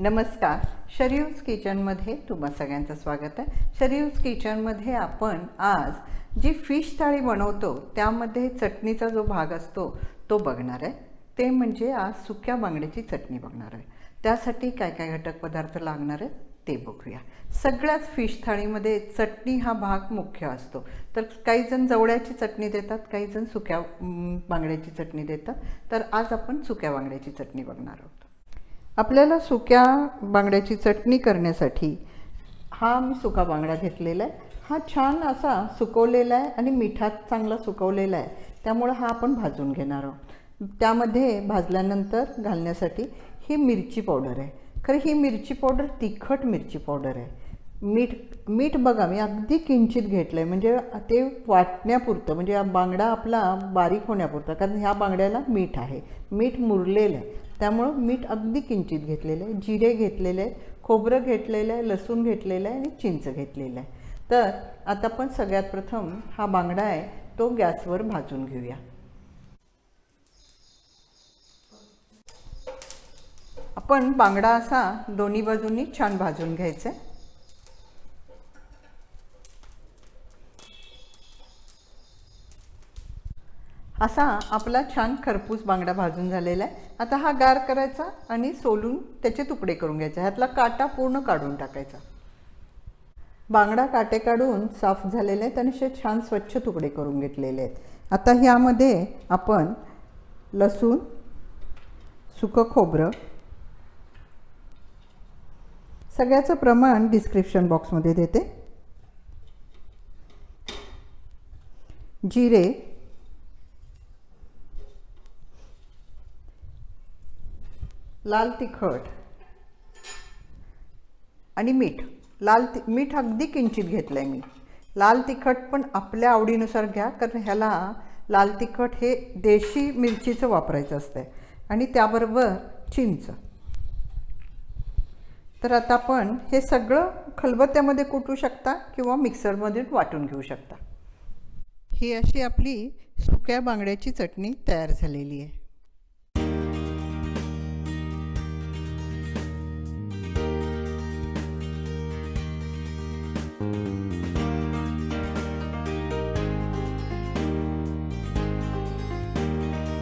नमस्कार. शरीयूज किचनमध्ये तुम्हा सगळ्यांचं स्वागत आहे. शरीयूज किचनमध्ये आपण आज जी फिश थाळी बनवतो त्यामध्ये चटणीचा जो भाग असतो तो बघणार आहे. ते म्हणजे आज सुक्या बांगड्याची चटणी बघणार आहे. त्यासाठी काय काय घटक पदार्थ लागणार आहेत ते बघूया. सगळ्याच फिश थाळीमध्ये चटणी हा भाग मुख्य असतो. तर काही जण जवळ्याची चटणी देतात काही जण सुक्या बांगड्याची चटणी देतात. तर आज आपण सुक्या बांगड्याची चटणी बघणार आहोत. आपल्याला सुक्या बांगड्याची चटणी करण्यासाठी हा मी सुका बांगडा घेतलेला आहे. हा छान असा सुकवलेला आहे आणि मिठात चांगला सुकवलेला आहे. त्यामुळं हा आपण भाजून घेणार आहोत. त्यामध्ये भाजल्यानंतर घालण्यासाठी ही मिरची पावडर आहे. खरं ही मिरची पावडर तिखट मिरची पावडर आहे. मीठ मीठ बघा मी अगदी किंचित घेतलं आहे म्हणजे ते वाटण्यापुरतं म्हणजे बांगडा आपला बारीक होण्यापुरता कारण ह्या बांगड्याला मीठ आहे. मीठ मुरलेलं आहे. त्यामुळं मीठ अगदी किंचित घेतलेलं आहे. जिरे घेतलेले आहे खोबरं घेतलेलं आहे लसूण घेतलेलं आहे आणि चिंच घेतलेलं आहे. तर आता आपण सगळ्यात प्रथम हा बांगडा आहे तो गॅसवर भाजून घेऊया. आपण बांगडा असा दोन्ही बाजूंनी छान भाजून घ्यायचा आहे. असा आपला छान खरपूस बांगडा भाजून झालेला आहे. आता हा गार करायचा आणि सोलून त्याचे तुकडे करून घ्यायचे. ह्यातला काटा पूर्ण काढून टाकायचा. बांगडा काटे काढून साफ झालेले आहेत आणि असे छान स्वच्छ तुकडे करून घेतलेले आहेत. आता ह्यामध्ये आपण लसूण सुकं खोबरं सगळ्याचं प्रमाण डिस्क्रिप्शन बॉक्समध्ये देते. जिरे लाल तिखट आणि मीठ. लाल ति मीठ अगदी किंचित घेतलं आहे मी. लाल तिखट पण आपल्या आवडीनुसार घ्या कारण ह्याला लाल तिखट हे देशी मिरचीचं वापरायचं असतं आणि त्याबरोबर चिंच. तर आता आपण हे सगळं खलबत्त्यामध्ये कुटू शकता किंवा मिक्सरमध्ये वाटून घेऊ शकता. ही अशी आपली सुक्या बांगड्याची चटणी तयार झालेली आहे.